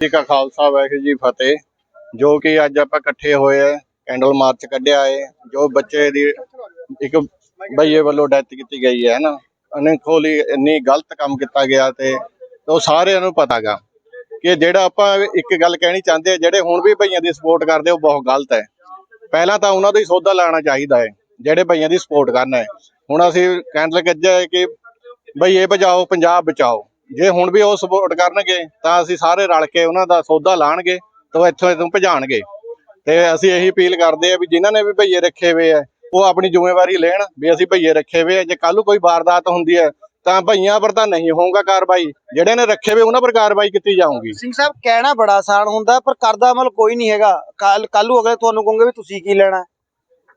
ਜੀ ਕਾ ਖਾਲਸਾ, ਵਾਹਿਗੁਰੂ ਜੀ ਫਤਿਹ। ਜੋ ਕਿ ਅੱਜ ਆਪਾਂ ਇਕੱਠੇ ਹੋਏ ਆ, ਕੈਂਡਲ ਮਾਰਚ ਕੱਢਿਆ ਏ, ਜੋ ਬੱਚੇ ਦੀ ਇੱਕ ਬਈਏ ਵੱਲੋਂ ਡੈਥ ਕੀਤੀ ਗਈ ਹੈ ਨਾ ਅਨਖੋਲੀ ਇੰਨੀ ਗਲਤ ਕੰਮ ਕੀਤਾ ਗਿਆ ਤੇ ਉਹ ਸਾਰਿਆਂ ਨੂੰ ਪਤਾਗਾ ਕਿ ਜਿਹੜਾ ਆਪਾਂ ਇੱਕ ਗੱਲ ਕਹਿਣੀ ਚਾਹੁੰਦੇ ਆ, ਜਿਹੜੇ ਹੁਣ ਵੀ ਭਈਆਂ ਦੀ ਸਪੋਰਟ ਕਰਦੇ, ਉਹ ਬਹੁਤ ਗਲਤ ਹੈ। ਪਹਿਲਾਂ ਤਾਂ ਉਹਨਾਂ ਦਾ ਹੀ ਸੌਦਾ ਲਾਣਾ ਚਾਹੀਦਾ ਹੈ ਜਿਹੜੇ ਭਈਆਂ ਦੀ ਸਪੋਰਟ ਕਰਨਾ ਹੈ ਹੁਣ ਅਸੀਂ ਕੈਂਡਲ ਕੱਢਿਆ ਹੈ ਕਿ ਭਈਏ ਬਚਾਓ, ਪੰਜਾਬ ਬਚਾਓ। ਜੇ ਹੁਣ ਵੀ ਉਹ ਸਪੋਰਟ ਕਰਨਗੇ ਤਾਂ ਅਸੀਂ ਸਾਰੇ ਰਲ ਕੇ ਉਹਨਾਂ ਦਾ ਸੌਦਾ ਲਾਣਗੇ ਤਾਂ ਉਹ ਇੱਥੋਂ ਇੱਥੋਂ ਭਜਾਣਗੇ। ਤੇ ਅਸੀਂ ਇਹੀ ਅਪੀਲ ਕਰਦੇ ਆ ਵੀ ਜਿਨ੍ਹਾਂ ਨੇ ਵੀ ਭਈਏ ਰੱਖੇ ਹੋਏ ਆ ਉਹ ਆਪਣੀ ਜ਼ਿੰਮੇਵਾਰੀ ਲੈਣ ਵੀ ਅਸੀਂ ਭਈਏ ਰੱਖੇ ਹੋਏ ਆ। ਜੇ ਕੱਲ ਨੂੰ ਕੋਈ ਵਾਰਦਾਤ ਹੁੰਦੀ ਹੈ ਤਾਂ ਭਈਆਂ ਪਰ ਤਾਂ ਨਹੀਂ ਹੋਊਗਾ ਕਾਰਵਾਈ। ਜਿਹੜੇ ਨੇ ਰੱਖੇ ਹੋਏ ਉਹਨਾਂ ਪਰ ਕਾਰਵਾਈ ਕੀਤੀ ਜਾਊਗੀ। ਸਿੰਘ ਸਾਹਿਬ ਕਹਿਣਾ ਬੜਾ ਆਸਾਨ ਹੁੰਦਾ ਪਰ ਕਰਦਾ ਅਮਲ ਕੋਈ ਨਹੀਂ ਹੈਗਾ। ਕੱਲ ਕੱਲੂ ਅਗਲੇ ਤੁਹਾਨੂੰ ਕਹੋਗੇ ਵੀ ਤੁਸੀਂ ਕੀ ਲੈਣਾ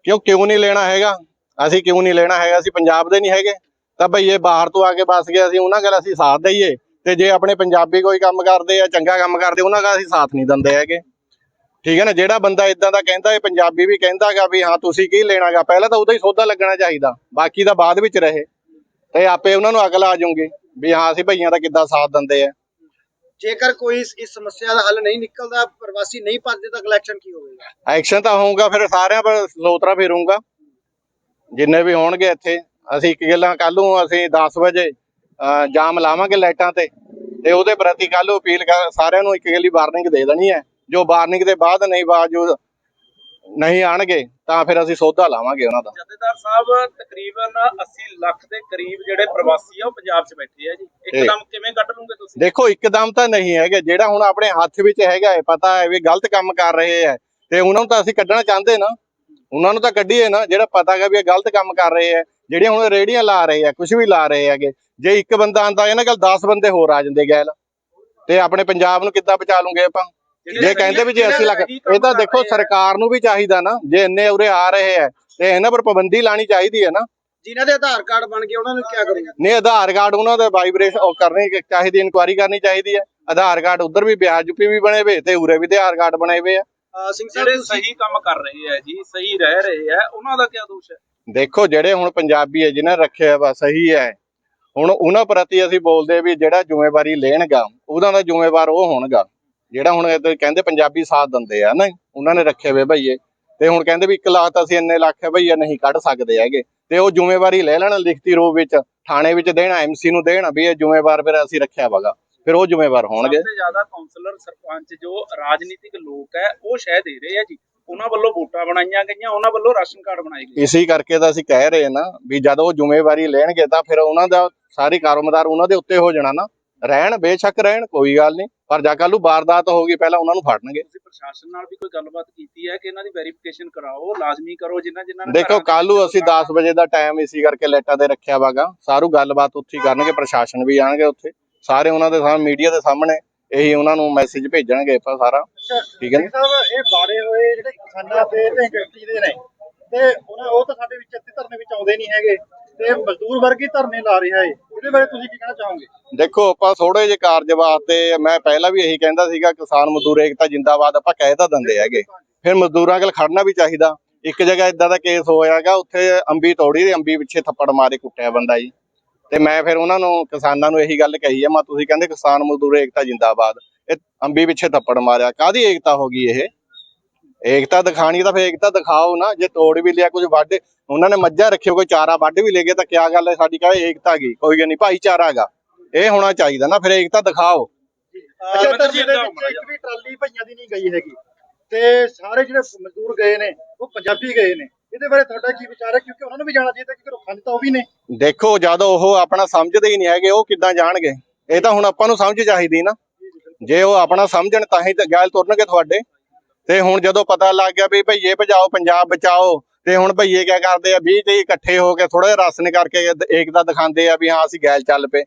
ਕਿਉਂ ਕਿਉਂ ਨਹੀਂ ਲੈਣਾ ਹੈਗਾ? ਅਸੀਂ ਕਿਉਂ ਨਹੀਂ ਲੈਣਾ ਹੈਗਾ? ਅਸੀਂ ਪੰਜਾਬ ਦੇ ਨਹੀਂ ਹੈਗੇ। ਤਾਂ ਭਈਏ ਬਾਹਰ ਤੋਂ ਆ ਕੇ ਬਸ ਗਏ ਅਸੀਂ ਉਹਨਾਂ ਨਾਲ ਅਸੀਂ ਸਾਥ ਦਈਏ। ਤੇ ਜੇ ਆਪਣੇ ਪੰਜਾਬੀ ਕੋਈ ਕੰਮ ਕਰਦੇ ਆ ਚੰਗਾ ਕੰਮ ਕਰਦੇ ਉਹਨਾਂ ਦਾ ਅਸੀਂ ਸਾਥ ਨਹੀਂ ਦਿੰਦੇ ਹੈਗੇ। ਠੀਕ ਹੈ ਨਾ? ਜਿਹੜਾ ਬੰਦਾ ਇਦਾਂ ਦਾ ਕਹਿੰਦਾ ਇਹ ਪੰਜਾਬੀ ਵੀ ਕਹਿੰਦਾਗਾ ਵੀ ਹਾਂ ਤੁਸੀਂ ਕੀ ਲੈਣਾਗਾ ਪਹਿਲਾਂ ਤਾਂ ਉਹਦਾ ਹੀ ਸੌਦਾ ਲੱਗਣਾ ਚਾਹੀਦਾ। ਬਾਕੀ ਦਾ ਬਾਅਦ ਵਿੱਚ ਰਹੇ। ਤੇ ਆਪੇ ਉਹਨਾਂ ਨੂੰ ਅਕਲ ਆ ਜਾਊਗੀ ਵੀ ਹਾਂ ਅਸੀਂ ਭਈਆਂ ਦਾ ਕਿੱਦਾਂ ਸਾਥ ਦਿੰਦੇ ਆ। ਜੇਕਰ ਕੋਈ ਇਸ ਸਮੱਸਿਆ ਦਾ ਹੱਲ ਨਹੀਂ ਨਿਕਲਦਾ ਪ੍ਰਵਾਸੀ ਨਹੀਂ ਭੱਜਦੇ ਤਾਂ ਅਗਲਾ ਐਕਸ਼ਨ ਕੀ ਹੋਵੇਗਾ? ਐਕਸ਼ਨ ਤਾਂ ਹੋਊਗਾ ਫਿਰ ਸਾਰਿਆਂ ਪਰ ਲੋਤਰਾ ਫੇਰੂੰਗਾ। ਜਿੰਨੇ ਵੀ ਹੋਣਗੇ ਇੱਥੇ। ਅਸੀਂ ਇੱਕ ਗੱਲਾਂ ਕੱਲ ਨੂੰ ਅਸੀਂ 10 ਵਜੇ ਜਾਮ ਲਾਵਾਂਗੇ ਲਾਈਟਾਂ ਤੇ। ਤੇ ਉਹਦੇ ਪ੍ਰਤੀ ਕੱਲ ਨੂੰ ਅਪੀਲ ਸਾਰਿਆਂ ਨੂੰ ਇੱਕ ਗੱਲੀ ਵਾਰਨਿੰਗ ਦੇ ਦੇਣੀ ਹੈ। ਜੋ ਵਾਰਨਿੰਗ ਦੇ ਬਾਅਦ ਨਹੀਂ ਬਾਵਜੂਦ ਨਹੀਂ ਆਣਗੇ ਤਾਂ ਫਿਰ ਅਸੀਂ ਸੌਦਾ ਲਾਵਾਂਗੇ ਉਹਨਾਂ ਦਾ। ਜਥੇਦਾਰ ਸਾਹਿਬ ਤਕਰੀਬਨ 80 ਲੱਖ ਦੇ ਕਰੀਬ ਜਿਹੜੇ ਪ੍ਰਵਾਸੀ ਆ ਉਹ ਪੰਜਾਬ 'ਚ ਬੈਠੇ ਆ ਜੀ। ਇੱਕਦਮ ਕਿਵੇਂ ਕੱਢ ਲੂਗੇ ਤੁਸੀਂ? ਦੇਖੋ ਇੱਕਦਮ ਤਾਂ ਨਹੀਂ ਹੈਗੇ। ਜਿਹੜਾ ਹੁਣ ਆਪਣੇ ਹੱਥ ਵਿੱਚ ਹੈਗਾ ਹੈ ਪਤਾ ਹੈ ਵੀ ਗਲਤ ਕੰਮ ਕਰ ਰਹੇ ਹੈ। ਤੇ ਉਹਨਾਂ ਨੂੰ ਤਾਂ ਅਸੀਂ ਕੱਢਣਾ ਚਾਹੁੰਦੇ ਨਾ। ਉਹਨਾਂ ਨੂੰ ਤਾਂ ਕੱਢੀਏ ਨਾ ਜਿਹੜਾ ਪਤਾ ਹੈ ਵੀ ਇਹ ਗਲਤ ਕੰਮ ਕਰ ਰਹੇ ਹੈ। ਜਿਹੜੇ ਹੁਣ ਰੇੜੀਆਂ ਲਾ ਰਹੇ ਆ ਕੁਝ ਵੀ ਲਾ ਰਹੇ ਹੈਗੇ ਜੇ ਇੱਕ ਬੰਦਾ ਆਂਦਾ ਇਹਨਾਂ ਕੋਲ 10 ਬੰਦੇ ਹੋਰ ਆ ਜਾਂਦੇ ਗੈਲ। ਤੇ ਆਪਣੇ ਪੰਜਾਬ ਨੂੰ ਕਿੱਦਾਂ ਬਚਾ ਲੂਗੇ ਆਪਾਂ? ਜੇ ਕਹਿੰਦੇ ਵੀ ਜੇ ਅਸੀਂ ਲੱਗ ਇਹ ਤਾਂ ਦੇਖੋ ਸਰਕਾਰ ਨੂੰ ਵੀ ਚਾਹੀਦਾ ਨਾ ਜੇ ਇੰਨੇ ਉਰੇ ਆ ਰਹੇ ਹੈ ਤੇ ਇਹਨਾਂ ਪਰ ਪਾਬੰਦੀ ਲਾਣੀ ਚਾਹੀਦੀ ਹੈ ਨਾ। ਜਿਨ੍ਹਾਂ ਦੇ ਆਧਾਰ ਕਾਰਡ ਬਣ ਗਏ ਉਹਨਾਂ ਨੂੰ ਕੀ ਕਰੋਗੇ? ਨੇ ਆਧਾਰ ਕਾਰਡ ਉਹਨਾਂ ਦੇ ਵਾਈਬ੍ਰੇਸ਼ਨ ਉਹ ਕਰਨੀ ਚਾਹੀਦੀ ਇਨਕੁਆਇਰੀ ਕਰਨੀ ਚਾਹੀਦੀ ਹੈ। ਆਧਾਰ ਕਾਰਡ ਉਧਰ ਵੀ ਵਿਆਜ ਜੁਪੀ ਵੀ ਬਣੇ ਹੋਏ ਤੇ ਉਰੇ ਵੀ ਆਧਾਰ ਕਾਰਡ ਬਣੇ ਹੋਏ ਆ। ਸਿੰਘ ਸਾਹਿਬ ਸਹੀ ਕੰਮ ਕਰ ਰਹੇ ਆ ਜੀ ਸਹੀ ਰਹਿ ਰਹੇ ਆ ਉਹਨਾਂ ਦਾ ਕੀ ਦੋਸ਼ ਹੈ? ਦੇਖੋ ਜਿਹੜੇ ਹੁਣ ਪੰਜਾਬੀ ਹੈ, ਜਿਹਨਾਂ ਨੇ ਰੱਖਿਆ ਵਾ ਸਹੀ ਹੈ। ਹੁਣ ਉਹਨਾਂ ਪ੍ਰਤੀ ਅਸੀਂ ਬੋਲਦੇ ਵੀ ਜਿਹੜਾ ਜ਼ਿੰਮੇਵਾਰੀ ਲੈਣਗਾ ਉਹਨਾਂ ਦਾ ਜ਼ਿੰਮੇਵਾਰ ਉਹ ਹੋਣਗਾ। ਜਿਹੜਾ ਹੁਣ ਕਹਿੰਦੇ ਪੰਜਾਬੀ ਸਾਥ ਦਿੰਦੇ ਆ ਨਾ, ਉਹਨਾਂ ਨੇ ਰੱਖੇ ਹੋਏ ਭਈਏ ਤੇ ਹੁਣ ਕਹਿੰਦੇ ਵੀ 1 ਲੱਖ ਅਸੀਂ ਇੰਨੇ ਲੱਖ ਭਈਆ ਨਹੀਂ ਕੱਢ ਸਕਦੇ ਹੈਗੇ। ਤੇ ਉਹ ਜ਼ਿੰਮੇਵਾਰੀ ਲੈ ਲੈਣ ਲਿਖਤੀ ਰੂਪ ਵਿੱਚ, ਥਾਣੇ ਵਿੱਚ ਦੇਣਾ ਐਮਸੀ ਨੂੰ ਦੇਣਾ ਵੀ ਇਹ ਜ਼ਿੰਮੇਵਾਰ ਫਿਰ ਅਸੀਂ ਰੱਖਿਆ ਵਗਾ। ਫਿਰ ਉਹ ਜ਼ਿੰਮੇਵਾਰ ਹੋਣਗੇ। ਸਭ ਤੋਂ ਜ਼ਿਆਦਾ ਕਾਉਂਸਲਰ ਸਰਪੰਚ ਜੋ ਰਾਜਨੀਤਿਕ ਲੋਕ ਹੈ, ਉਹ ਸ਼ਹਿ ਦੇ ਰਹੇ ਆ ਜੀ। ਉਹਨਾਂ ਵੱਲੋਂ ਵੋਟਾਂ ਬਣਾਈਆਂ ਗਈਆਂ ਉਹਨਾਂ ਵੱਲੋਂ ਰਾਸ਼ਨ ਕਾਰਡ ਬਣਾਏ ਗਏ। ਇਸੇ ਕਰਕੇ ਤਾਂ ਅਸੀਂ ਕਹਿ ਰਹੇ ਨਾ ਵੀ ਜਦ ਉਹ ਜ਼ਿੰਮੇਵਾਰੀ ਲੈਣਗੇ ਤਾਂ ਫਿਰ ਉਹਨਾਂ ਦਾ ਸਾਰੀ ਕਾਰੋਬਾਰ ਉਹਨਾਂ ਦੇ ਉੱਤੇ ਹੋ ਜਾਣਾ ਨਾ। ਰਹਿਣ ਬੇਸ਼ੱਕ ਰਹਿਣ ਕੋਈ ਗੱਲ ਨਹੀਂ। ਪਰ ਜਾ ਕੱਲ੍ਹ ਨੂੰ ਵਾਰਦਾਤ ਹੋਗੀ ਪਹਿਲਾਂ ਉਹਨਾਂ ਨੂੰ ਫੜਨਗੇ। ਤੁਸੀਂ ਪ੍ਰਸ਼ਾਸਨ ਨਾਲ ਵੀ ਕੋਈ ਗੱਲਬਾਤ ਕੀਤੀ ਹੈ ਕਿ ਇਹਨਾਂ ਦੀ ਵੈਰੀਫਿਕੇਸ਼ਨ ਕਰਾਓ ਲਾਜ਼ਮੀ ਕਰੋ ਜਿਨ੍ਹਾਂ ਜਿਨ੍ਹਾਂ ਨੇ ਦੇਖੋ ਵਿੱਚ ਅਸੀਂ 10 ਵਜੇ ਦਾ ਟਾਈਮ ਇਸੇ ਕਰਕੇ ਲਾਈਟਾਂ ਤੇ ਰੱਖਿਆ ਵਾਗਾ। ਸਾਰੂ ਗੱਲਬਾਤ ਉੱਥੇ ਕਰਨਗੇ ਪ੍ਰਸ਼ਾਸਨ ਵੀ ਆਣਗੇ ਉੱਥੇ। ਸਾਰੇ ਉਹਨਾਂ ਦੇ ਸਾਹਮਣੇ ਮੀਡੀਆ ਦੇ ਸਾਹਮਣੇ ਇਹੀ ਉਹਨਾਂ ਨੂੰ ਮੈਸੇਜ ਭੇਜਣਗੇ ਆਪਾਂ ਸਾਰਾ। ਠੀਕ ਹੈ ਨਾ ਸਾਹਿਬ ਇਹ ਬਾੜੇ ਹੋਏ ਜਿਹੜੇ ਕਿਸਾਨਾਂ ਦੇ ਤੇ ਇੰਡਸਟਰੀ ਦੇ ਨੇ ਤੇ ਉਹਨਾਂ ਉਹ ਤਾਂ ਸਾਡੇ ਵਿੱਚ ਇੱਥੇ ਧਰਨੇ ਵਿੱਚ ਆਉਂਦੇ ਨਹੀਂ ਹੈਗੇ ਤੇ ਮਜ਼ਦੂਰ ਵਰਗ ਹੀ ਧਰਨੇ ਲਾ ਰਿਹਾ ਹੈ ਇਹਦੇ ਬਾਰੇ ਤੁਸੀਂ ਕੀ ਕਹਿਣਾ ਚਾਹੋਗੇ? ਦੇਖੋ ਆਪਾਂ ਥੋੜੇ ਜਿਹੇ ਕਾਰਜ ਵਾਸਤੇ ਮੈਂ ਪਹਿਲਾਂ ਵੀ ਇਹੀ ਕਹਿੰਦਾ ਸੀਗਾ ਕਿਸਾਨ ਮਜ਼ਦੂਰ ਏਕਤਾ ਜਿੰਦਾਬਾਦ ਆਪਾਂ ਕਹਿ ਤਾਂ ਦਿੰਦੇ ਹੈਗੇ। ਫਿਰ ਮਜ਼ਦੂਰਾਂ ਕੋਲ ਖੜਨਾ ਵੀ ਚਾਹੀਦਾ। ਇੱਕ ਜਗ੍ਹਾ ਇਦਾਂ ਦਾ ਕੇਸ ਹੋਇਆਗਾ ਉੱਥੇ ਅੰਬੀ ਤੋੜੀ ਤੇ ਅੰਬੀ ਪਿੱਛੇ ਥੱਪੜ ਮਾਰੇ ਕੁੱਟਿਆ ਬੰਦਾ ਜੀ। ਤੇ ਮੈਂ ਫਿਰ ਉਹਨਾਂ ਨੂੰ ਕਿਸਾਨਾਂ ਨੂੰ ਇਹੀ ਗੱਲ ਕਹੀ ਆ ਮੈਂ ਤੁਸੀਂ ਕਹਿੰਦੇ ਕਿਸਾਨ ਮਜ਼ਦੂਰ ਏਕਤਾ ਜਿੰਦਾਬਾਦ। ਇਹ ਅੰਬੀ ਪਿੱਛੇ ਥੱਪੜ ਮਾਰਿਆ। ਕਾਦੀ ਏਕਤਾ ਹੋ ਗਈ ਇਹ? ਏਕਤਾ ਦਿਖਾਣੀ ਤਾਂ ਫਿਰ ਏਕਤਾ ਦਿਖਾਓ ਨਾ। ਜੇ ਤੋੜ ਵੀ ਲਿਆ ਕੁਝ ਵੱਢ ਉਹਨਾਂ ਨੇ ਮੱਝਾਂ ਰੱਖਿਓ ਕੋਈ ਚਾਰਾ ਵੱਢ ਵੀ ਲੈ ਗਏ ਤਾਂ ਕਿਆ ਗੱਲ ਹੈ? ਸਾਡੀ ਕਹੇ ਏਕਤਾ ਗਈ ਕੋਈ ਗੱਲ ਨਹੀਂ ਭਾਈਚਾਰਾ ਹੈਗਾ। ਇਹ ਹੋਣਾ ਚਾਹੀਦਾ ਨਾ। ਫਿਰ ਏਕਤਾ ਦਿਖਾਓ। ਅੱਛਾ ਮੈਂ ਧਰਨੇ ਤੁਸੀਂ ਦੇ ਏਦਾਂ ਵਿੱਚ ਇੱਕ ਵੀ ਟਰਾਲੀ ਭਈਆਂ ਦੀ ਨਹੀਂ ਗਈ ਹੈਗੀ। ਤੇ ਸਾਰੇ ਜਿਹੜੇ ਮਜ਼ਦੂਰ ਗਏ ਨੇ ਉਹ ਪੰਜਾਬੀ ਗਏ ਨੇ। ਇਹਦੇ ਬਾਰੇ ਤੁਹਾਡਾ ਕੀ ਵਿਚਾਰ ਹੈ? ਕਿਉਂਕਿ ਉਹਨਾਂ ਨੂੰ ਵੀ ਜਾਣਾ ਚਾਹੀਦਾ ਕਿ ਰੁੱਖਾਂ ਤਾਂ ਉਹ ਵੀ ਨੇ। ਦੇਖੋ ਜਦ ਉਹ ਆਪਣਾ ਸਮਝਦੇ ਹੀ ਨਹੀਂ ਹੈਗੇ ਉਹ ਕਿੱਦਾਂ ਜਾਣਗੇ? ਇਹ ਤਾਂ ਹੁਣ ਆਪਾਂ ਨੂੰ ਸਮਝ ਚਾਹੀਦੀ ਨਾ। ਜੇ ਉਹ ਆਪਣਾ ਸਮਝਣ ਤਾਂ ਹੀ ਗੱਲ ਤੁਰਨਗੇ ਤੁਹਾਡੇ। ਤੇ ਹੁਣ ਜਦੋਂ ਪਤਾ ਲੱਗ ਗਿਆ ਵੀ ਭਈਏ ਭਜਾਓ ਪੰਜਾਬ ਬਚਾਓ ਤੇ ਹੁਣ ਭਈਏ ਕਿਆ ਕਰਦੇ ਆ 20 ਤੇ ਇਕੱਠੇ ਹੋ ਕੇ ਥੋੜਾ ਰਸਨ ਕਰਕੇ ਏਕਤਾ ਦਿਖਾਉਂਦੇ ਆ ਵੀ ਹਾਂ ਅਸੀਂ ਗੈਲ ਚੱਲ ਪਏ।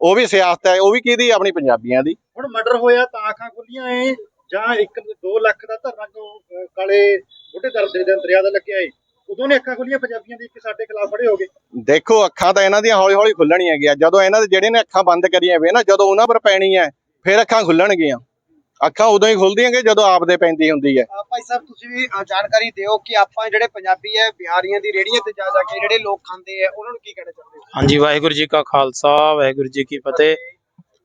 ਉਹ ਵੀ ਸਿਆਸਤ ਹੈ ਉਹ ਵੀ ਕਿਹਦੀ ਆਪਣੀ ਪੰਜਾਬੀਆਂ ਦੀ। ਹੁਣ ਮਰਡਰ ਹੋਇਆ ਤਾਂ ਅੱਖਾਂ ਖੁੱਲੀਆਂ ਏ ਜਾਂ 1 2 ਲੱਖ ਦਾ ਧਰਨਾ ਕੋ ਕਾਲੇ ਬੁੱਢੇ ਦਰ ਦੇ ਦਰਿਆ ਦਾ ਲੱਗਿਆ ਏ ਉਦੋਂ ਨੇ ਅੱਖਾਂ ਖੁੱਲੀਆਂ ਪੰਜਾਬੀਆਂ ਦੀ ਕਿ ਸਾਡੇ ਖਿਲਾਫ ਖੜੇ ਹੋ ਗਏ? ਦੇਖੋ ਅੱਖਾਂ ਤਾਂ ਇਹਨਾਂ ਦੀਆਂ ਹੌਲੀ ਹੌਲੀ ਖੁੱਲਣੀਆਂ ਗਿਆ ਜਦੋਂ ਇਹਨਾਂ ਦੇ ਜਿਹੜੇ ਨੇ ਅੱਖਾਂ ਬੰਦ ਕਰੀਆਂ ਵੇ ਨਾ ਜਦੋਂ ਉਹਨਾਂ ਪਰ ਪੈਣੀ ਹੈ ਫਿਰ ਅੱਖਾਂ ਖੁੱਲਣਗੀਆਂ। ਅੱਖਾਂ ਉਦੋਂ ਹੀ ਖੁੱਲਦੀਆਂ ਕਿ ਜਦੋਂ ਆਪਦੇ ਪੈਂਦੀ ਹੁੰਦੀ ਹੈ। ਭਾਈ ਸਾਹਿਬ ਤੁਸੀਂ ਵੀ ਜਾਣਕਾਰੀ ਦਿਓ ਕਿ ਆਪਾਂ ਜਿਹੜੇ ਪੰਜਾਬੀ ਹੈ ਬਿਹਾਰੀਆਂ ਦੀ ਰੇੜੀਆਂ ਤੇ ਜਾ ਜਾ ਕੇ ਜਿਹੜੇ ਲੋਕ ਖਾਂਦੇ ਆ ਉਹਨਾਂ ਨੂੰ ਕੀ ਕਹਿਣਾ ਚਾਹੁੰਦੇ ਹੋ? ਹਾਂਜੀ ਵਾਹਿਗੁਰੂ ਜੀ ਕਾ ਖਾਲਸਾ ਵਾਹਿਗੁਰੂ ਜੀ ਕੀ ਫਤਿਹ।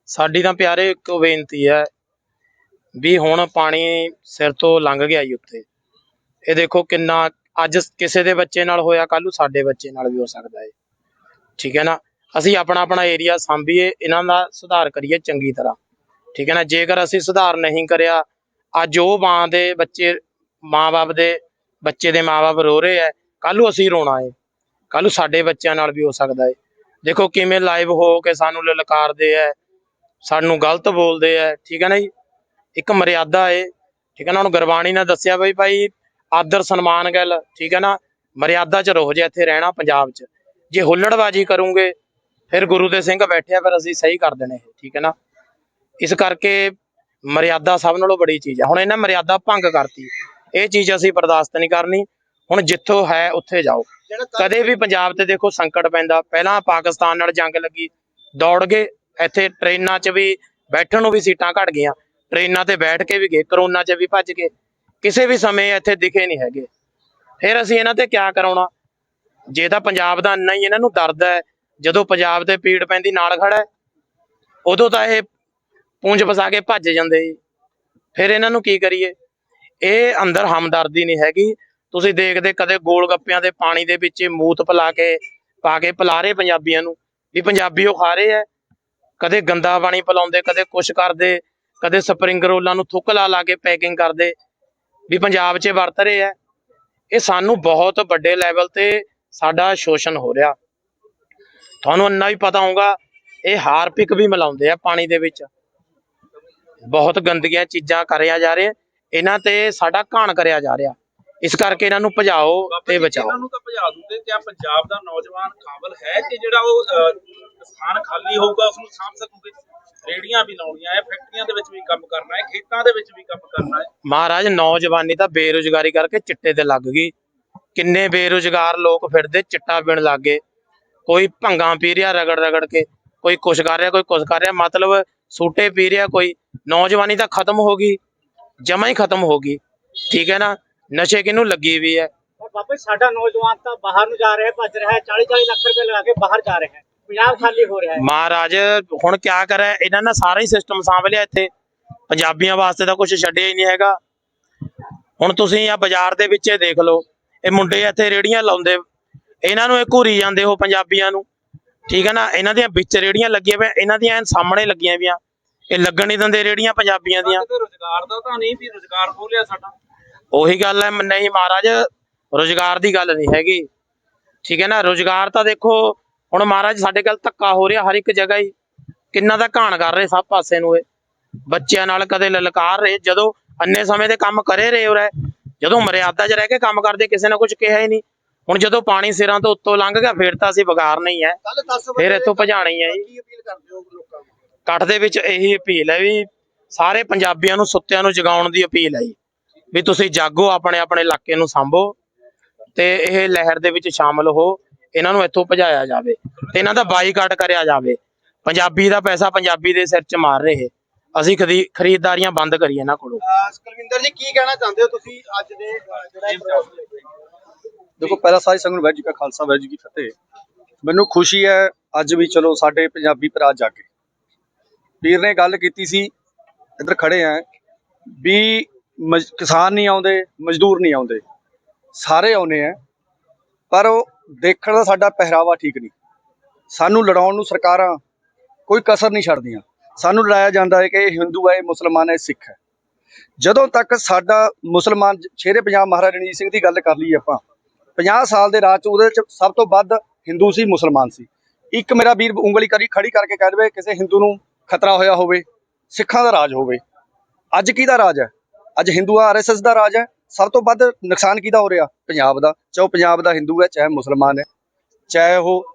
ਸਾਡੀ ਤਾਂ ਪਿਆਰੇ ਇੱਕੋ ਬੇਨਤੀ ਹੈ ਵੀ ਹੁਣ ਪਾਣੀ ਸਿਰ ਤੋਂ ਲੰਘ ਗਿਆ ਜੀ ਉੱਤੇ। ਇਹ ਦੇਖੋ ਕਿੰਨਾ ਅੱਜ ਕਿਸੇ ਦੇ ਬੱਚੇ ਨਾਲ ਹੋਇਆ ਕੱਲ ਨੂੰ ਸਾਡੇ ਬੱਚੇ ਨਾਲ ਵੀ ਹੋ ਸਕਦਾ ਹੈ। ਠੀਕ ਹੈ ਨਾ? ਅਸੀਂ ਆਪਣਾ ਆਪਣਾ ਏਰੀਆ ਸੰਭੀਏ ਇਹਨਾਂ ਦਾ ਸੁਧਾਰ ਕਰੀਏ ਚੰਗੀ ਤਰ੍ਹਾਂ। ਠੀਕ ਹੈ ਨਾ? ਜੇਕਰ ਅਸੀਂ ਸੁਧਾਰ ਨਹੀਂ ਕਰਿਆ, ਅੱਜ ਉਹ ਮਾਂ ਦੇ ਬੱਚੇ, ਮਾਂ-ਬਾਪ ਦੇ ਬੱਚੇ ਦੇ ਮਾਂ-ਬਾਪ ਰੋ ਰਹੇ ਐ ਕੱਲ ਨੂੰ ਅਸੀਂ ਰੋਣਾ ਏ ਕੱਲ ਨੂੰ ਸਾਡੇ ਬੱਚਿਆਂ ਨਾਲ ਵੀ ਹੋ ਸਕਦਾ ਏ ਦੇਖੋ ਕਿਵੇਂ ਲਾਈਵ ਹੋ ਕੇ ਸਾਨੂੰ ਲਲਕਾਰਦੇ ਐ ਸਾਨੂੰ ਗਲਤ ਬੋਲਦੇ ਐ ਠੀਕ ਹੈ ਨਾ ਜੀ? ਇੱਕ ਮਰਿਆਦਾ ਏ ਠੀਕ ਹੈ ਨਾ? ਹੁਣ ਗੁਰਬਾਣੀ ਨੇ ਦੱਸਿਆ ਬਈ, ਭਾਈ ਆਦਰ ਸਨਮਾਨ ਗੱਲ, ਠੀਕ ਹੈ ਨਾ? ਮਰਿਆਦਾ ਚ ਰਹੋ ਜੇ ਇੱਥੇ ਰਹਿਣਾ ਪੰਜਾਬ ਚ। ਜੇ ਹੁੱਲੜਬਾਜੀ ਕਰੋਗੇ, ਫਿਰ ਗੁਰੂ ਦੇ ਸਿੰਘ ਬੈਠਿਆ ਫਿਰ ਅਸੀਂ ਸਹੀ ਕਰ ਦੇਣੇ, ਠੀਕ ਹੈ ਨਾ? ਇਸ ਕਰਕੇ ਮਰਿਆਦਾ ਸਭ ਨਾਲੋਂ ਬੜੀ ਚੀਜ਼ ਹੈ ਹੁਣ ਇਹਨਾਂ ਮਰਿਆਦਾ ਭੰਗ ਕਰਤੀ। ਇਹ ਚੀਜ਼ ਅਸੀਂ ਬਰਦਾਸ਼ਤ ਨਹੀਂ ਕਰਨੀ। ਹੁਣ ਜਿੱਥੋਂ ਹੈ ਉੱਥੇ ਜਾਓ। ਕਦੇ ਵੀ ਪੰਜਾਬ ਤੇ ਦੇਖੋ ਸੰਕਟ ਪੈਂਦਾ। ਪਹਿਲਾਂ ਪਾਕਿਸਤਾਨ ਨਾਲ ਜੰਗ ਲੱਗੀ ਦੌੜ ਗਏ। ਇੱਥੇ ਟ੍ਰੇਨਾਂ 'ਚ ਵੀ ਬੈਠਣ ਨੂੰ ਵੀ ਸੀਟਾਂ ਘਟ ਗਈਆਂ। ਟ੍ਰੇਨਾਂ ਤੇ ਬੈਠ ਕੇ ਵੀ ਗਏ ਕਰੋਨਾ 'ਚ ਵੀ ਭੱਜ ਗਏ। ਕਿਸੇ ਵੀ ਸਮੇਂ ਇੱਥੇ ਦਿਖੇ ਨਹੀਂ ਹੈਗੇ। ਫਿਰ ਅਸੀਂ ਇਹਨਾਂ ਤੇ ਕਿਆ ਕਰਾਉਣਾ? ਜੇ ਤਾਂ ਪੰਜਾਬ ਦਾ ਇੰਨਾ ਹੀ ਇਹਨਾਂ ਨੂੰ ਦਰਦ ਹੈ ਜਦੋਂ ਪੰਜਾਬ ਤੇ ਪੀੜ ਪੈਂਦੀ ਨਾਲ ਖੜਾ ਉਦੋਂ ਤਾਂ ਇਹ ਪੂੰਝ ਫਸਾ ਕੇ ਭੱਜ ਜਾਂਦੇ ਜੀ ਫਿਰ ਇਹਨਾਂ ਨੂੰ ਕੀ ਕਰੀਏ? ਇਹ ਅੰਦਰ ਹਮਦਰਦੀ ਨਹੀਂ ਹੈਗੀ। ਤੁਸੀਂ ਦੇਖਦੇ ਕਦੇ ਗੋਲ ਗੱਪਿਆਂ ਦੇ ਪਾਣੀ ਦੇ ਵਿੱਚ ਮੂਤ ਪਿਲਾ ਕੇ, ਪਾ ਕੇ ਪਿਲਾ ਰਹੇ ਪੰਜਾਬੀਆਂ ਨੂੰ ਵੀ ਪੰਜਾਬੀ ਉਹ ਖਾ ਰਹੇ ਐ ਕਦੇ ਗੰਦਾ ਪਾਣੀ ਪਿਲਾਉਂਦੇ, ਕਦੇ ਕੁਛ ਕਰਦੇ, ਕਦੇ ਸਪਰਿੰਗ ਰੋਲਾਂ ਨੂੰ ਥੁੱਕ ਲਾ ਲਾ ਕੇ ਪੈਕਿੰਗ ਕਰਦੇ ਵੀ ਪੰਜਾਬ 'ਚ ਵਰਤ ਰਹੇ ਐ ਇਹ ਸਾਨੂੰ ਬਹੁਤ ਵੱਡੇ ਲੈਵਲ ਤੇ ਸਾਡਾ ਸ਼ੋਸ਼ਣ ਹੋ ਰਿਹਾ। ਤੁਹਾਨੂੰ ਇੰਨਾ ਵੀ ਪਤਾ ਹੋਊਗਾ, ਇਹ ਹਾਰਪਿਕ ਵੀ ਮਿਲਾਉਂਦੇ ਆ ਪਾਣੀ ਦੇ ਵਿੱਚ। ਬਹੁਤ ਗੰਦੀਆਂ ਚੀਜ਼ਾਂ ਕਰਿਆ ਜਾ ਰਿਹਾ ਇਹਨਾਂ ਤੇ ਸਾਡਾ ਘਾਣ ਕਰਿਆ ਜਾ ਰਿਹਾ। ਇਸ ਕਰਕੇ ਇਹਨਾਂ ਨੂੰ ਭਜਾਓ ਤੇ ਬਚਾਓ। ਇਹਨਾਂ ਨੂੰ ਤਾਂ ਭਜਾ ਦੂਗੇ ਕਿਆ ਪੰਜਾਬ ਦਾ ਨੌਜਵਾਨ ਕਾਬਲ ਹੈ ਕਿ ਜਿਹੜਾ ਉਹ ਸਥਾਨ ਖਾਲੀ ਹੋਊਗਾ ਉਸ ਨੂੰ ਸਾਂਭ ਸਕੂਗੇ। ਰੇੜੀਆਂ ਵੀ ਲਾਉਣੀਆਂ ਹੈ ਫੈਕਟਰੀਆਂ ਦੇ ਵਿੱਚ ਵੀ ਕੰਮ ਕਰਨਾ ਹੈ ਖੇਤਾਂ ਦੇ ਵਿੱਚ ਵੀ ਕੰਮ ਕਰਨਾ ਹੈ ਮਹਾਰਾਜ ਨੌਜਵਾਨੀ ਤਾਂ ਬੇਰੁਜ਼ਗਾਰੀ ਕਰਕੇ ਚਿੱਟੇ ਤੇ ਲੱਗ ਗਈ। ਕਿੰਨੇ ਬੇਰੁਜ਼ਗਾਰ ਲੋਕ ਫਿਰਦੇ ਚਿੱਟਾ ਪੀਣ ਲੱਗ ਗਏ। ਕੋਈ ਭੰਗਾਂ ਪੀ ਰਿਹਾ ਰਗੜ ਰਗੜ ਕੇ ਕੋਈ ਕੁਛ ਕਰ ਰਿਹਾ ਕੋਈ ਕੁਛ ਕਰ ਰਿਹਾ। ਮਤਲਬ ਸੂਟੇ ਪੀ ਰਿਹਾ ਕੋਈ ਨੌਜਵਾਨੀ ਤਾਂ ਖਤਮ ਹੋ ਗਈ ਜਮਾ ਹੀ ਖਤਮ ਹੋ ਗਈ। ਠੀਕ ਹੈ ਨਾ? ਨਸ਼ੇ ਕਿਹਨੂੰ ਲੱਗੀ ਵੀ ਹੈ? ਬਾਬਾ ਸਾਡਾ ਨੌਜਵਾਨ ਤਾਂ ਬਾਹਰ ਨੂੰ ਜਾ ਰਿਹਾ ਹੈ ਭੱਜ ਰਿਹਾ ਹੈ 40 40 ਲੱਖ ਰੁਪਏ ਲਗਾ ਕੇ ਬਾਹਰ ਜਾ ਰਿਹਾ ਹੈ। ਪੰਜਾਬ ਖਾਲੀ ਹੋ ਰਿਹਾ ਹੈ। ਮਹਾਰਾਜ ਹੁਣ ਕਿਆ ਕਰੇ? ਇਹਨਾਂ ਨੇ ਸਾਰਾ ਹੀ ਸਿਸਟਮ ਸਾਂਭ ਲਿਆ ਇੱਥੇ। ਪੰਜਾਬੀਆਂ ਵਾਸਤੇ ਤਾਂ ਕੁਝ ਛੱਡਿਆ ਹੀ ਨਹੀਂ ਹੈਗਾ। ਹੁਣ ਤੁਸੀਂ ਆ ਬਾਜ਼ਾਰ ਦੇ ਵਿੱਚ ਇਹ ਦੇਖ ਲਓ ਇਹ ਮੁੰਡੇ ਇੱਥੇ ਰੇੜੀਆਂ ਲਾਉਂਦੇ ਇਹਨਾਂ ਨੂੰ ਇਹ ਘੂਰੀ ਜਾਂਦੇ ਉਹ ਪੰਜਾਬੀਆਂ ਨੂੰ। ਠੀਕ ਹੈ ਨਾ? ਇਹਨਾਂ ਦੀਆਂ ਵਿੱਚ ਰੇੜੀਆਂ ਲੱਗੀਆਂ ਪਈਆਂ ਇਹਨਾਂ ਦੀਆਂ ਐਨ ਸਾਹਮਣੇ ਲੱਗੀਆਂ ਪਈਆਂ। ਇਹ ਲੱਗਣ ਨਹੀਂ ਦਿੰਦੇ ਰੇੜੀਆਂ ਪੰਜਾਬੀਆਂ ਦੀਆਂ। ਰੋਜ਼ਗਾਰ ਦਾ ਤਾਂ ਨਹੀਂ ਵੀ ਰੋਜ਼ਗਾਰ ਖੋਲਿਆ ਸਾਡਾ। ਉਹੀ ਗੱਲ ਹੈ ਨਹੀਂ ਮਹਾਰਾਜ ਰੋਜ਼ਗਾਰ ਦੀ ਗੱਲ ਨਹੀਂ ਹੈਗੀ। ਠੀਕ ਹੈ ਨਾ? ਰੋਜ਼ਗਾਰ ਤਾਂ ਦੇਖੋ ਹੁਣ ਮਹਾਰਾਜ ਸਾਡੇ ਕੋਲ ਧੱਕਾ ਹੋ ਰਿਹਾ ਹਰ ਇੱਕ ਜਗ੍ਹਾ ਹੀ। ਕਿੰਨਾ ਦਾ ਘਾਣ ਕਰ ਰਹੇ ਸਭ ਪਾਸੇ ਨੂੰ ਇਹ। ਬੱਚਿਆਂ ਨਾਲ ਕਦੇ ਲਲਕਾਰ ਰਹੇ ਜਦੋਂ ਅੰਨੇ ਸਮੇਂ ਦੇ ਕੰਮ ਕਰੇ ਰਹੇ ਹੋ ਰਹੇ ਜਦੋਂ ਮਰਿਆਦਾ 'ਚ ਰਹਿ ਕੇ ਕੰਮ ਕਰਦੇ ਕਿਸੇ ਨੇ ਕੁਝ ਕਿਹਾ ਹੀ ਨਹੀਂ। ਹੁਣ ਜਦੋਂ ਪਾਣੀ ਸਿਰਾਂ ਤੋਂ ਉੱਤੋਂ ਲੰਘ ਗਿਆ ਫੇਰ ਤਾਂ ਅਸੀਂ ਵਿਗਾਰ ਨਹੀਂ ਹੈ। ਕੱਲ 10 ਫਿਰ ਇੱਥੋਂ ਭਜਾਣਾ ਹੀ ਜੀ। ਕੀ ਅਪੀਲ ਕਰਦੇ ਹੋ ਲੋਕਾਂ ਨੂੰ? ਇਕੱਠ ਦੇ ਵਿੱਚ ਇਹੀ ਅਪੀਲ ਹੈ ਵੀ ਸਾਰੇ ਪੰਜਾਬੀਆਂ ਨੂੰ ਸੁੱਤਿਆਂ ਨੂੰ ਜਗਾਉਣ ਦੀ ਅਪੀਲ ਹੈ ਜੀ। ਵੀ ਤੁਸੀਂ ਜਾਗੋ ਆਪਣੇ ਆਪਣੇ ਇਲਾਕੇ ਨੂੰ ਸੰਭੋ ਤੇ ਇਹ ਲਹਿਰ ਦੇ ਵਿੱਚ ਸ਼ਾਮਲ ਹੋ ਇਹਨਾਂ ਨੂੰ ਇੱਥੋਂ ਭਜਾਇਆ ਜਾਵੇ ਤੇ ਇਹਨਾਂ ਦਾ ਬਾਈਕਾਟ ਕਰਿਆ ਜਾਵੇ। ਪੰਜਾਬੀ ਦਾ ਪੈਸਾ ਪੰਜਾਬੀ ਦੇ ਸਿਰ 'ਚ ਮਾਰ ਰਹੇ। ਅਸੀਂ ਖਰੀ- ਖਰੀਦਦਾਰੀਆਂ ਬੰਦ ਕਰੀਏ ਇਹਨਾਂ ਕੋਲੋਂ। ਅਹ ਕੁਲਵਿੰਦਰ ਜੀ ਕੀ ਕਹਿਣਾ ਚਾਹੁੰਦੇ ਹੋ ਤੁਸੀਂ ਅੱਜ ਦੇ ਜਿਹੜਾ ਦੇਖੋ, ਪਹਿਲਾਂ ਸਾਰੀ ਸੰਗਤ ਨੂੰ ਵਾਹਿਗੁਰੂ ਜੀ ਕਾ ਖਾਲਸਾ ਵਾਹਿਗੁਰੂ ਜੀ ਕੀ ਫਤਿਹ। ਮੈਨੂੰ ਖੁਸ਼ੀ ਹੈ, ਅੱਜ ਵੀ ਚਲੋ ਸਾਡੇ ਪੰਜਾਬੀ ਭਰਾ ਜਾਗੇ ਵੀਰ ਨੇ ਗੱਲ ਕੀਤੀ ਸੀ, ਇੱਧਰ ਖੜੇ ਆ, ਵੀ ਮਜ਼- ਕਿਸਾਨ ਨਹੀਂ ਆਉਂਦੇ, ਮਜ਼ਦੂਰ ਨਹੀਂ ਆਉਂਦੇ। ਸਾਰੇ ਆਉਨੇ ਆ, ਪਰ ਉਹ ਦੇਖਣ ਦਾ ਸਾਡਾ ਪਹਿਰਾਵਾ ਠੀਕ ਨਹੀਂ। ਸਾਨੂੰ ਲੜਾਉਣ ਨੂੰ ਸਰਕਾਰਾਂ ਕੋਈ ਕਸਰ ਨਹੀਂ ਛੱਡਦੀਆਂ। ਸਾਨੂੰ ਲੜਾਇਆ ਜਾਂਦਾ ਹੈ ਕਿ ਇਹ ਹਿੰਦੂ ਹੈ, ਇਹ ਮੁਸਲਮਾਨ ਹੈ, ਇਹ ਸਿੱਖ ਹੈ। ਜਦੋਂ ਤੱਕ ਸਾਡਾ ਮੁਸਲਮਾਨ ਸ਼ੇਰੇ ਪੰਜਾਬ ਮਹਾਰਾਜਾ ਰਣਜੀਤ ਸਿੰਘ ਦੀ ਗੱਲ ਕਰ ਲਈ ਆਪਾਂ 50 ਸਾਲ ਦੇ ਰਾਜ ਚ, ਉਹਦੇ ਚ ਸਭ ਤੋਂ ਵੱਧ ਹਿੰਦੂ ਸੀ, ਮੁਸਲਮਾਨ ਸੀ। ਇੱਕ ਮੇਰਾ ਵੀਰ ਉਂਗਲੀ ਕਰੀ ਖੜੀ ਕਰਕੇ ਕਹਿ ਦੇਵੇ, ਕਿਸੇ ਹਿੰਦੂ ਨੂੰ ਖਤਰਾ ਹੋਇਆ ਹੋਵੇ, ਸਿੱਖਾਂ ਦਾ ਰਾਜ ਹੋਵੇ। ਅੱਜ ਕਿਹਦਾ ਰਾਜ ਹੈ? ਅੱਜ ਹਿੰਦੂ ਆਰਐਸਐਸ ਦਾ ਰਾਜ ਹੈ। ਸਭ ਤੋਂ ਵੱਧ ਨੁਕਸਾਨ ਕਿਹਦਾ ਹੋ ਰਿਹਾ? ਪੰਜਾਬ ਦਾ। ਚਾਹੇ ਉਹ ਪੰਜਾਬ ਦਾ ਹਿੰਦੂ ਹੈ, ਚਾਹੇ ਮੁਸਲਮਾਨ ਹੈ, ਚਾਹੇ ਉਹ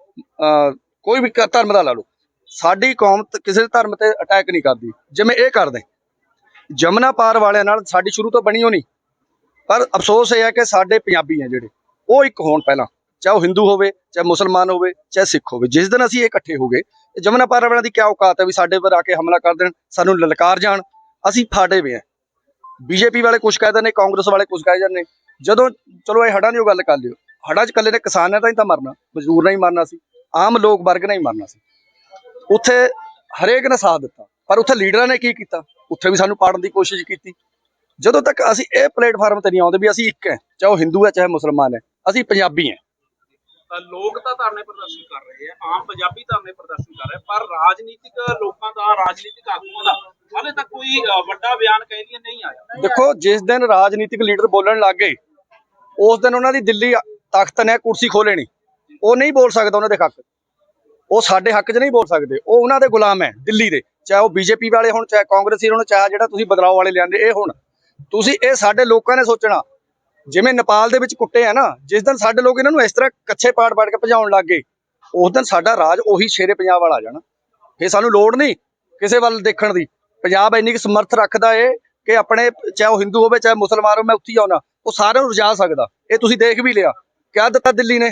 ਕੋਈ ਵੀ ਕ- ਧਰਮ ਦਾ ਲਾ ਲਓ। ਸਾਡੀ ਕੌਮ ਕਿਸੇ ਧਰਮ ਤੇ ਅਟੈਕ ਨਹੀਂ ਕਰਦੀ। ਜਿਵੇਂ ਇਹ ਕਰਦੇ। ਜਮਨਾ ਪਾਰ ਵਾਲਿਆਂ ਨਾਲ ਸਾਡੀ ਸ਼ੁਰੂ ਤੋਂ ਬਣੀ ਹੋਣੀ। ਪਰ ਅਫਸੋਸ ਇਹ ਹੈ ਕਿ ਸਾਡੇ ਪੰਜਾਬੀ ਆ ਜਿਹੜੇ। ਉਹ ਇੱਕ ਹੋਣ ਪਹਿਲਾਂ, ਚਾਹੇ ਉਹ ਹਿੰਦੂ ਹੋਵੇ, ਚਾਹੇ ਮੁਸਲਮਾਨ ਹੋਵੇ, ਚਾਹੇ ਸਿੱਖ ਹੋਵੇ, ਜਿਸ ਦਿਨ ਅਸੀਂ ਇਹ ਇਕੱਠੇ ਹੋ ਗਏ ਤੇ ਜਮਨਾ ਪਾਰ ਦੀ ਕੀ ਔਕਾਤ ਹੈ ਵੀ ਸਾਡੇ ਪਰ ਆ ਕੇ ਹਮਲਾ ਕਰ ਦੇਣ, ਸਾਨੂੰ ਲਲਕਾਰ ਜਾਣ, ਅਸੀਂ ਫਾੜੇ ਵੇ ਆ ਬੀਜੇਪੀ ਵਾਲੇ ਕੁਝ ਕਹਿ ਨੇ ਕਾਂਗਰਸ ਵਾਲੇ ਕੁਝ ਕਹਿ ਜਾਂਦੇ। ਜਦੋਂ, ਚਲੋ ਇਹ ਹੜਾਂ ਦੀ ਉਹ ਗੱਲ ਕਰ ਲਿਓ ਹੜਾਂ 'ਚ ਇਕੱਲੇ ਨੇ ਕਿਸਾਨ ਨੇ ਤਾਂ ਹੀ ਤਾਂ ਮਰਨਾ, ਮਜ਼ਦੂਰ ਨੇ ਹੀ ਮਰਨਾ ਸੀ, ਆਮ ਲੋਕ ਵਰਗ ਨੇ ਹੀ ਮਰਨਾ ਸੀ। ਉੱਥੇ ਹਰੇਕ ਨੇ ਸਾਥ ਦਿੱਤਾ, ਪਰ ਉੱਥੇ ਲੀਡਰਾਂ ਨੇ ਕੀ ਕੀਤਾ? ਉੱਥੇ ਵੀ ਸਾਨੂੰ ਪਾੜਨ ਦੀ ਕੋਸ਼ਿਸ਼ ਕੀਤੀ। ਜਦੋਂ ਤੱਕ ਅਸੀਂ ਇਹ ਪਲੇਟਫਾਰਮ ਤੇ ਨਹੀਂ ਆਉਂਦੇ ਵੀ ਅਸੀਂ ਇੱਕ ਹੈ, ਚਾਹੇ ਉਹ ਹਿੰਦੂ ਹੈ, ਚਾਹੇ ਮੁਸਲਮਾਨ ਹੈ ਅਸੀਂ ਪੰਜਾਬੀ ਹਾਂ। ਲੋਕ ਤਾਂ ਧਰਨੇ ਪ੍ਰਦਰਸ਼ਨ ਕਰ ਰਹੇ ਆ ਆਮ ਪੰਜਾਬੀ ਧਰਨੇ ਪ੍ਰਦਰਸ਼ਨ ਕਰ ਰਹੇ ਪਰ ਰਾਜਨੀਤਿਕ ਲੋਕਾਂ ਦਾ ਰਾਜਨੀਤਿਕ ਆਗੂਆਂ ਦਾ ਹਾਲੇ ਤੱਕ ਕੋਈ ਵੱਡਾ ਬਿਆਨ ਕਹਿ ਲਈਏ ਨਹੀਂ ਆਇਆ। ਦੇਖੋ ਜਿਸ ਦਿਨ ਰਾਜਨੀਤਿਕ ਲੀਡਰ ਬੋਲਣ ਲੱਗ ਗਏ ਉਸ ਦਿਨ ਉਹਨਾਂ ਦੀ ਦਿੱਲੀ ਤਖਤ ਨੇ ਕੁਰਸੀ ਖੋਲਣੀ ਉਹ ਨਹੀਂ ਬੋਲ ਸਕਦਾ ਉਹਨਾਂ ਦੇ ਹੱਕ। ਉਹ ਸਾਡੇ ਹੱਕ 'ਚ ਨਹੀਂ ਬੋਲ ਸਕਦੇ। ਉਹ ਉਹਨਾਂ ਦੇ ਗੁਲਾਮ ਹੈ ਦਿੱਲੀ ਦੇ। ਚਾਹੇ ਉਹ ਬੀਜੇਪੀ ਵਾਲੇ ਹੋਣ ਚਾਹੇ ਕਾਂਗਰਸੀ ਹੋਣ ਚਾਹੇ ਜਿਹੜਾ ਤੁਸੀਂ ਬਦਲਾਅ ਵਾਲੇ ਲਿਆਂਦੇ ਇਹ ਹੁਣ। ਤੁਸੀਂ ਇਹ ਸਾਡੇ ਲੋਕਾਂ ਨੇ ਸੋਚਣਾ। ਜਿਵੇਂ ਨੇਪਾਲ ਦੇ ਵਿੱਚ ਕੁੱਟੇ ਆ ਨਾ, ਜਿਸ ਦਿਨ ਸਾਡੇ ਲੋਕ ਇਹਨਾਂ ਨੂੰ ਇਸ ਤਰ੍ਹਾਂ ਕੱਛੇ ਪਾੜ ਪਾੜ ਕੇ ਭਜਾਉਣ ਲੱਗ ਗਏ, ਉਸ ਦਿਨ ਸਾਡਾ ਰਾਜ ਉਹੀ ਸ਼ੇਰੇ ਪੰਜਾਬ ਵਾਲਾ ਆ ਜਾਣਾ। ਫੇ ਸਾਨੂੰ ਲੋੜ ਨਹੀਂ ਕਿਸੇ ਵੱਲ ਦੇਖਣ ਦੀ। ਪੰਜਾਬ ਇੰਨੀ ਕੁ ਸਮਰਥ ਰੱਖਦਾ ਏ ਕਿ ਆਪਣੇ ਚਾਹੇ ਉਹ ਹਿੰਦੂ ਹੋਵੇ, ਚਾਹੇ ਮੁਸਲਮਾਨ ਹੋਵੇ, ਮੈਂ ਉੱਥੇ ਹੀ ਆਉਣਾ ਉਹ ਸਾਰਿਆਂ ਨੂੰ ਰਜਾ ਸਕਦਾ। ਇਹ ਤੁਸੀਂ ਦੇਖ ਵੀ ਲਿਆ, ਕਿਆ ਦਿੱਤਾ ਦਿੱਲੀ ਨੇ?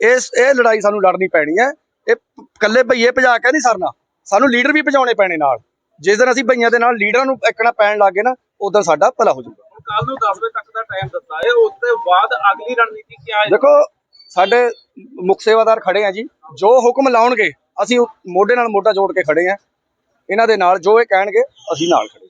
ਇਸ, ਇਹ ਲੜਾਈ ਸਾਨੂੰ ਲੜਨੀ ਪੈਣੀ ਹੈ। ਇਹ ਇਕੱਲੇ ਭਈਏ ਭਜਾ ਕੇ ਨਹੀਂ ਸਰਨਾ, ਸਾਨੂੰ ਲੀਡਰ ਵੀ ਭਜਾਉਣੇ ਪੈਣੇ ਨਾਲ। ਜਿਸ ਦਿਨ ਅਸੀਂ ਭਈਆਂ ਦੇ ਨਾਲ ਲੀਡਰਾਂ ਨੂੰ ਇੱਕਣਾ ਪੈਣ ਲੱਗੇ ਨਾ ਉਦੋਂ ਸਾਡਾ ਭਲਾ ਹੋ ਜਾਊਗਾ। ਕੱਲ ਨੂੰ 10 ਵਜੇ ਤੱਕ ਦਾ ਟਾਈਮ ਦਿੱਤਾ ਹੈ, ਉਸ ਤੋਂ ਬਾਅਦ ਅਗਲੀ ਰਣਨੀਤੀ ਕੀ ਹੈ? ਦੇਖੋ, ਸਾਡੇ ਮੁੱਖ ਸੇਵਾਦਾਰ ਖੜੇ ਆ ਜੀ। ਜੋ ਹੁਕਮ ਲਾਉਣਗੇ, ਅਸੀਂ ਮੋਢੇ ਨਾਲ ਮੋਢਾ ਜੋੜ ਕੇ ਖੜੇ ਆ। ਇਹਨਾਂ ਦੇ ਨਾਲ ਜੋ ਇਹ ਕਹਿਣਗੇ, ਅਸੀਂ ਨਾਲ ਖੜੇ